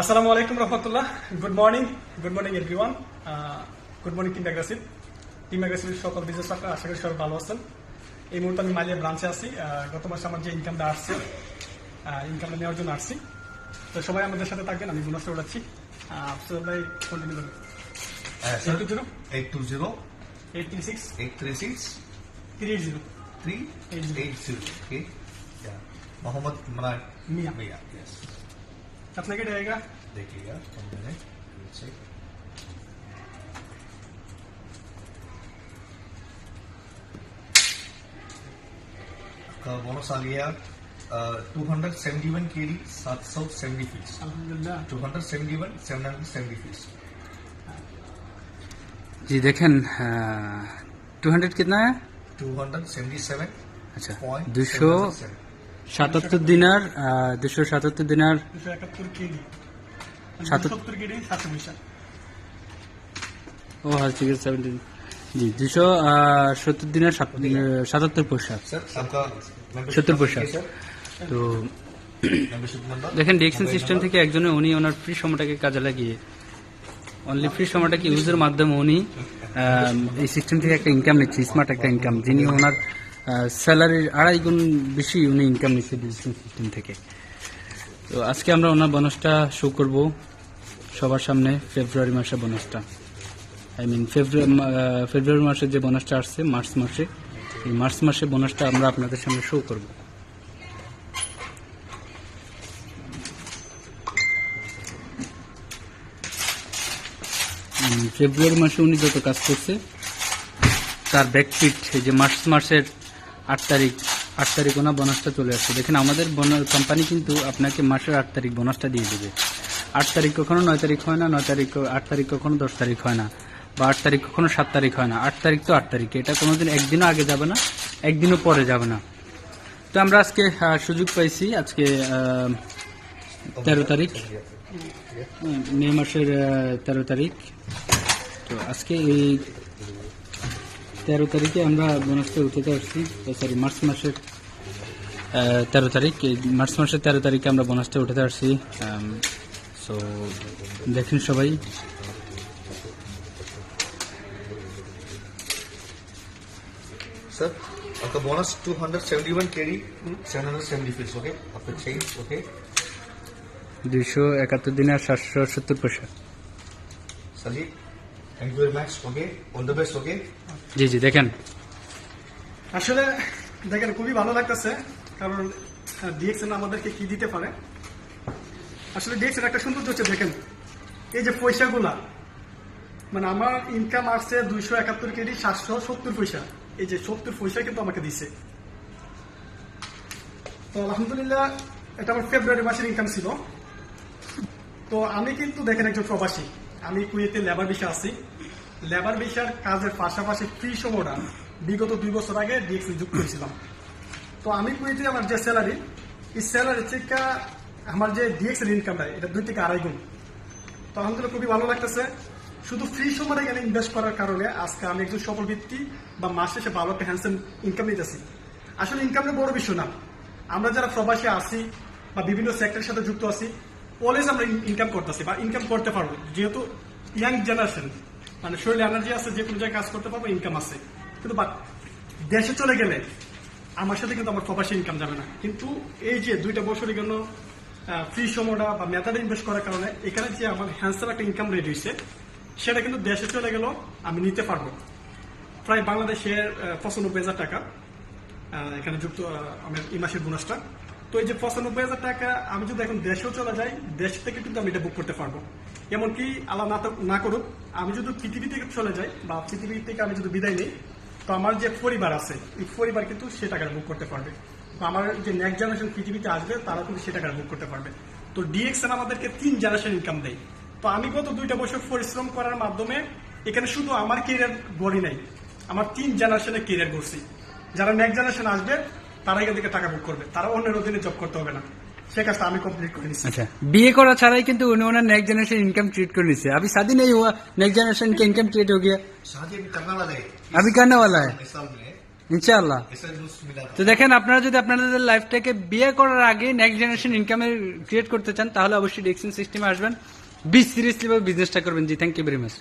আসসালামু আলাইকুম রহমতুল্লাহ good morning good morning everyone good morning team aggressive team অ্যাগ্রেসিভের সকল business আশা করি সবাই ভালো আছেন এই মুহূর্তে আমি মালিয়া ব্রাঞ্চে আছি গত মাসে আমার যে ইনকামটা আসছে ইনকামটা নেওয়ার জন্য আসছি তো সবাই আমাদের সাথে থাকবেন আমি বোনাসটা উঠাচ্ছি আফসর ভাই কন্টিনিউ করুন Uh, Eight sir, two zero? 820 eight three six 836 three six three eight zero 380. Okay. Yeah. Mohammed Imran Mia. Mia. कितने के रहेगा देखिएगा हम बोनस आ गया टू हंड्रेड सेवेंटी वन के लिए सात सौ seventy fees two hundred seventy one seven hundred seventy fees जी देखें टू हंड्रेड कितना है? टू हंड्रेड सेवेंटी सेवन अच्छा दो सौ সাতাত্তর দিনার দুশো সাতাত্তর দিনার ও হ্যাঁ ঠিক আছে জি দুশো সত্তর দিনের সাতাত্তর পয়সা সত্তর পয়সা তো দেখেন ডিএক্সএন সিস্টেম থেকে একজনে উনি ওনার ফ্রি সময়টাকে কাজে লাগিয়ে অনলি ফ্রি সময়টাকে ইউজের মাধ্যমে উনি এই সিস্টেম থেকে একটা ইনকাম নিচ্ছে স্মার্ট একটা ইনকাম যিনি ওনার স্যালারির আড়াই গুণ বেশি উনি ইনকাম নিচ্ছে ডিজিটাল সিস্টেম থেকে। তো আজকে আমরা ওনার বোনাসটা শো করব সবার সামনে ফেব্রুয়ারি মাসের বোনাসটা আই মিন ফেব্রুয়ারি ফেব্রুয়ারি মাসে যে বোনাসটা আসছে মার্চ মাসে, এই মার্চ মাসে বোনাসটা আমরা আপনাদের সামনে শো করব। ফেব্রুয়ারি মাসে উনি যত কাজ করছে, তার ব্যাকফিট যে মার্চ মাসের আট তারিখ আট তারিখ ওনা বোনাসটা চলে আসছে। দেখেন, আমাদের কোম্পানি কিন্তু আপনাকে মাসের আট তারিখ বোনাসটা দিয়ে দেবে। আট তারিখ কখনো নয় তারিখ হয় না, নয় তারিখ, আট তারিখ কখনো দশ তারিখ হয় না, বা আট তারিখ কখনো সাত তারিখ হয় না। আট তারিখ তো আট তারিখ, এটা কোনোদিন একদিনও আগে যাবে না, একদিনও পরে যাবে না। তো আমরা আজকে সুযোগ পাইছি, আজকে তেরো তারিখ। মে মাসের তেরো তারিখ। তো আজকে এই তেরো তারিখে আমরা বোনাসে উঠতে আসছি। সরি মার্চ মাসের তেরো তারিখ। মার্চ মাসের তেরো তারিখে আমরা বোনাসটা উঠতে আসছি। সো দেখুন সবাই। দুইশো একাত্তর দিনে সাতশো সত্তর পয়সা। Sajid thank you very much okay all the best okay জি জি দেখেন। আসলে দেখেন খুবই ভালো লাগতেছে কারণ ডিএক্সএন আমাদেরকে কি দিতে পারে? আসলে ডিএক্সএন একটা সৌন্দর্য হচ্ছে দেখেন এই যে পয়সাগুলা মানে আমার ইনকাম আসছে দুইশো একাত্তর কেজি সাতশো সত্তর পয়সা। এই যে সত্তর পয়সা কিন্তু আমাকে দিছে। তো আলহামদুলিল্লাহ এটা আমার ফেব্রুয়ারি মাসের ইনকাম ছিল। তো আমি কিন্তু দেখেন একজন প্রবাসী। আমি কুয়েতে লেবার বিষয় আছি। লেবার বিষয়ের কাজের পাশাপাশি ফ্রি সময়টা বিগত দুই বছর আগে ডিএক্সি যুক্ত হয়েছিলাম। তো আমি কুয়েতে আমার যে স্যালারি এই স্যালারি থেকে আমার যে ডিএক্সের ইনকামটা এটা দুই থেকে আড়াই গুণ। তো আলহামদুলিল্লাহ খুবই ভালো লাগতেছে। শুধু ফ্রি সময়টা এখানে ইনভেস্ট করার কারণে আজকে আমি একজন সফল ব্যক্তি বা মাস শেষে ভালো একটা হ্যান্ডসাম ইনকাম নিতেছি। আসলে ইনকামটা বড় বিষয় না। আমরা যারা প্রবাসী আছি বা বিভিন্ন সেক্টরের সাথে যুক্ত আছি অলওয়েজ আমরা ইনকাম করতেছি বা ইনকাম করতে পারব। যেহেতু ইয়াং জেনারেশন মানে শরীরে এনার্জি আছে, যে কোনো জায়গায় কাজ করতে পারব ইনকাম আছে। কিন্তু বাট দেশে চলে গেলে আমার সাথে কিন্তু আমার প্রবাসী ইনকাম যাবে না। কিন্তু এই যে দুইটা বছরের জন্য ফ্রি সময়টা বা মেথাডে ইনভেস্ট করার কারণে এখানে যে আমার হ্যান্ডসাম একটা ইনকাম রেডি হয়েছে, সেটা কিন্তু দেশে চলে গেল আমি নিতে পারব। প্রায় বাংলাদেশের পঁচানব্বই হাজার টাকা এখানে যুক্ত আমার এই মাসের বোনাসটা তো এই যে পঁচানব্বই হাজার টাকা, আমি যদি এখন দেশেও চলে যাই, দেশ থেকে কিন্তু আমি এটা বুক করতে পারব। এমনকি আল্লাহ না না করুক, আমি যদি পৃথিবী থেকে চলে যাই, বা পৃথিবী থেকে আমি যদি বিদায় নিই, তো আমার যে পরিবার আছে, এই পরিবার কিন্তু সে টাকাটা বুক করতে পারবে। আমার যে নেক্সট জেনারেশন পৃথিবীতে আসবে, তারা কিন্তু সে টাকাটা বুক করতে পারবে। তো ডিএক্সএন আমাদেরকে তিন জেনারেশন ইনকাম দেয়। তো আমি গত দুইটা বছর পরিশ্রম করার মাধ্যমে এখানে শুধু আমার কেরিয়ার গড়ি নাই, আমার তিন জেনারেশনের কেরিয়ার গড়ছি। যারা নেক্সট জেনারেশন আসবে তারা এখান থেকে টাকা বুক করবে তারা অন্যের অধীনে জব করতে হবে না সে কাজটা আমি কমপ্লিট করে নিচ্ছি अच्छा बीए करा ছাড়াই কিন্তু উনি ওনার नेक्स्ट जनरेशन इनकम ट्रीट कर নিছে अभी शादी नहीं हुआ नेक्स्ट जनरेशन का इनकम ट्रीट हो गया शादी अभी करने वाले हैं। अभी करने वाला है इस साल में ইনশাআল্লাহ ऐसा न्यूज मिला था তো দেখেন আপনারা যদি আপনাদের লাইফটাকে বিয়ে করার আগে নেক্সট জেনারেশন ইনকামের ক্রিয়েট করতে চান তাহলে অবশ্যই ডেক্সিন সিস্টেমে আসবেন বি সিরিয়াসলি ভাবে বিজনেসটা করবেন জি থ্যাংক ইউ ভেরি মাচ